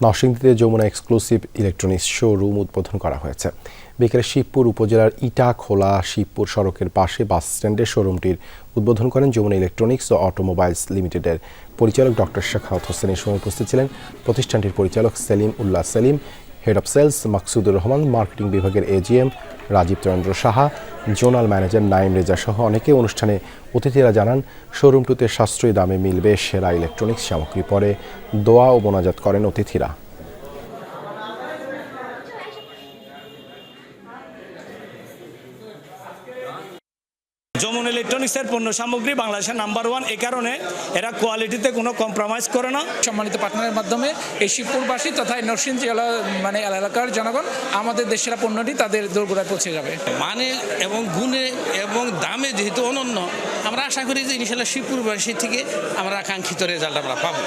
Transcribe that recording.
নরসিংদীতে Jamuna exclusive electronics showroom উদ্বোধন করা হয়েছে। বিকেলে শিবপুর উপজেলার ইটা খোলা শিবপুর সড়কের পাশে বাস স্ট্যান্ডে শোরুমটির উদ্বোধন করেন যমুনা ইলেকট্রনিক্স ও অটোমোবাইলস লিমিটেডের পরিচালক ডক্টর শেখাওয়াত হোসেনের সময় উপস্থিত ছিলেন প্রতিষ্ঠানটির পরিচালক Selim Ullah Selim head of sales Maksudur Rahman marketing বিভাগের AGM Rajib Chandra Saha zonal manager Naim Reza সহ অনেকে অনুষ্ঠানে অতিথিরা জানান শোরুমটিতে সাশ্রয়ী দামে মিলবে সেরা ইলেকট্রনিক্স সামগ্রী। পরে দোয়া ও মোনাজাত করেন অতিথিরা। যমুন ইলেকট্রনিক্সের পণ্য সামগ্রী বাংলাদেশের নাম্বার ওয়ান এই কারণে এরা কোয়ালিটিতে কোনো কম্প্রোমাইজ করে না। সম্মানিত পার্টনারের মাধ্যমে এই শিবপুরবাসী তথা এই নরসিংদী জেলা মানে এলাকার জনগণ আমাদের দেশের পণ্যটি তাদের দোরগোড়ায় পৌঁছে যাবে। মানে এবং গুণে এবং দামে যেহেতু অনন্য আমরা আশা করি যে ইনশাল্লাহ শিবপুরবাসী থেকে আমরা আকাঙ্ক্ষিত রেজাল্ট আমরা পাবো।